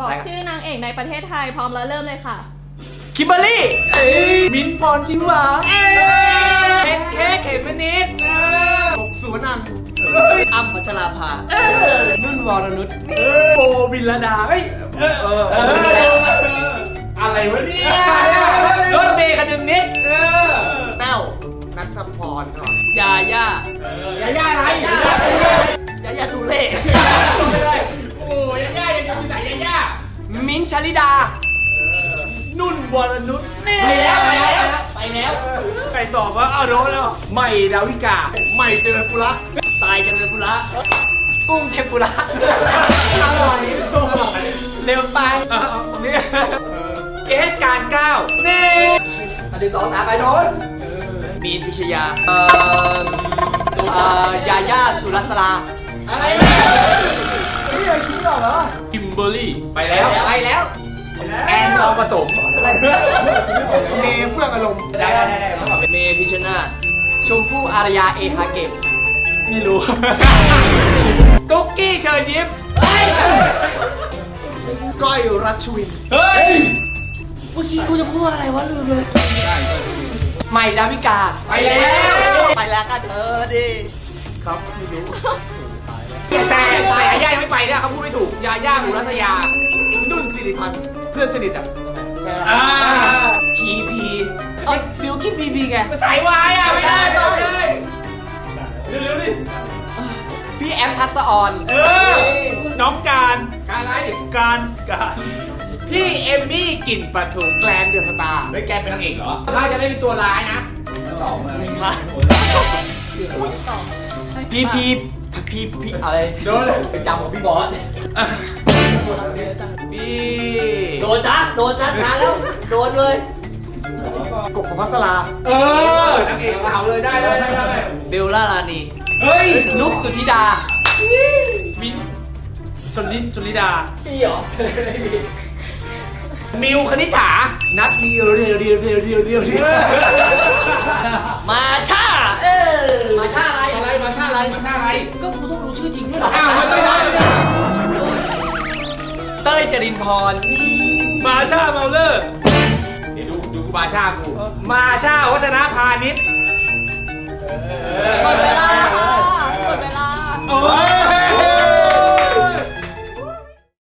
บอกชื่อนางเอกในประเทศไทยพร้อมแล้วเริ่มเลยค่ะ คิมเบอร์รี่มินท์พรทิวาเค้กเค้กเขมนิดหกสุวรรณันท์อัมพัชราภานุ่นวรนุชโบบินลดาเฮ้ยเออเอออะไรวะเนี่ยรถเมย์คันหนึ่งนิดเออแต้วนัทพรก่อนยาย่ายาย่าอะไรยาย่าตูเล่ ชลิดา นุ่นวรนุชนี่ไปแล้วไปแล้วไปแล้วใครตอบว่าเอาโดนแล้ว ใหม่ดาวิกา ใหม่เจริญปุระตายกันเลยปุระกุ้งเทมปุระอร่อยเร็วไปนี่เกสการก้าวนี่อันที่สองตามไปโดนมีนพิชยาเอ่อเอ่อ ยาย่าสุรัสลา อะไรคิมเบอร์รี่ไปแล้วไปแล้วแอนทองผสมเมย์เฟื่องอารมณ์ได้ได้ได้เมพิชนาธิ์ชมพู่อารยาเอทาเกตไม่รู้ ตุ๊กกี้เชิญยิ้มก้อยรัชวิน เฮ้ยเมื่อกี้กูจะพูดอะไรวะลืมเลยใหม่ดาวิกา ไปแล้ว ไปแล้วกันเธอดิ ครับไม่รู้แต่ไปยาย่ ยาย่าหมูรัตยา นุ่นสิริพันธ์เพื่อนสนิทอะอ่าพีพีเอ้ยบิวกิ้นพีพีไงสายวายอะไม่ได้จบเลยเร็วๆดิพี่แอมทัศออน เออ น้องการการอะไรการการพี่เอมมี่กลิ่นปลาทูแกลนเดอะสตาร์ไม่แกเป็นนางเอกเหรอถ้าจะเล่นเป็นตัวร้ายนะสองมาพีพี พีพีอะไรโดนเลยไปจำของพี่บอสพี่โดนจ้าโดนจ้าช้าแล้วโดนเลยกบประพัสราเออนางเอกเอาเลยได้ได้ได้ได้เบลล่าลานีเฮ้ยนุกสุธิดามินชนลิชนลิดาพี่เหรอมิวคณิษฐานัดเดียวเดียวเดียวเดียวเดียวเดียวเดียวมาช่าเออมาชาอะไรอะไรมาชาอะไรมาท่าอะไรก็กูต้อง รู้ชื่อจริงด้วยเหรออ้าวไม่ได้ไม่ได้เต้ยจรินพร มาชาเมาเลอร์เดี๋ยวดูดูกูมาชากู มาชาวัฒนพาณิชย์ หมดเวลา